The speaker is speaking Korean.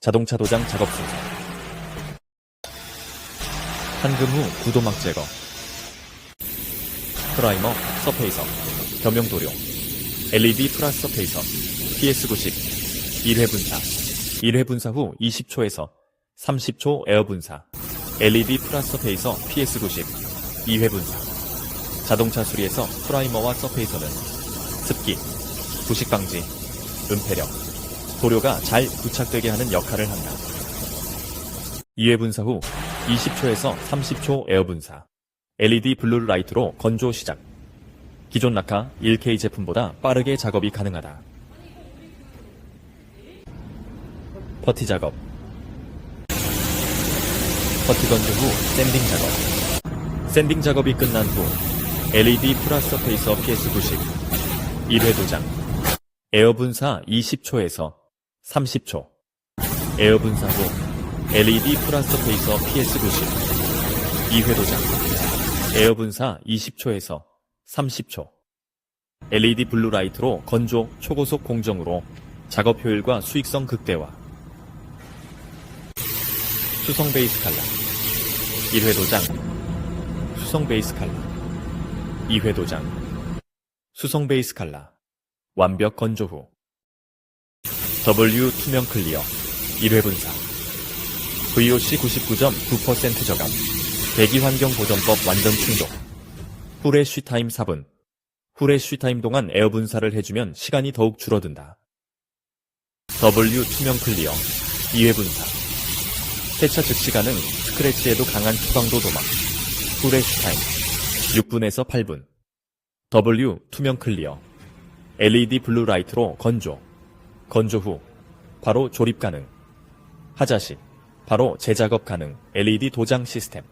자동차 도장 작업 순서. 한금 후 구도막 제거. 프라이머, 서페이서, 겸용 도료, LED 플러스 서페이서, PS90, 1회 분사, 1회 분사 후 20초에서 30초 에어 분사, LED 플러스 서페이서 PS90, 2회 분사. 자동차 수리에서 프라이머와 서페이서는 습기, 부식 방지, 은폐력, 도료가 잘 부착되게 하는 역할을 한다. 2회 분사 후 20초에서 30초 에어 분사, LED 블루 라이트로 건조 시작. 기존 라카 1K 제품보다 빠르게 작업이 가능하다. 퍼티 작업. 퍼티 건조 후 샌딩 작업. 샌딩 작업이 끝난 후 LED 플러스 페이서 PS90 1회 도장. 에어 분사 20초에서 30초. 에어 분사 후 LED 플러스 페이서 PS90 2회 도장. 에어 분사 20초에서 30초. LED 블루 라이트로 건조 초고속 공정으로 작업 효율과 수익성 극대화. 수성 베이스 칼라. 1회 도장. 수성 베이스 칼라. 2회 도장. 수성 베이스 칼라. 완벽 건조 후. W 투명 클리어. 1회 분사. VOC 99.9% 저감. 대기환경보전법 완전 충족. 후레 쉬타임 4분. 후레 쉬타임 동안 에어 분사를 해주면 시간이 더욱 줄어든다. W 투명 클리어. 2회 분사. 세차 즉시 가능 스크래치에도 강한 투광도 도막. 후레 쉬타임. 6분에서 8분. W 투명 클리어. LED 블루 라이트로 건조. 건조 후 바로 조립 가능. 하자식 바로 재작업 가능 LED 도장 시스템.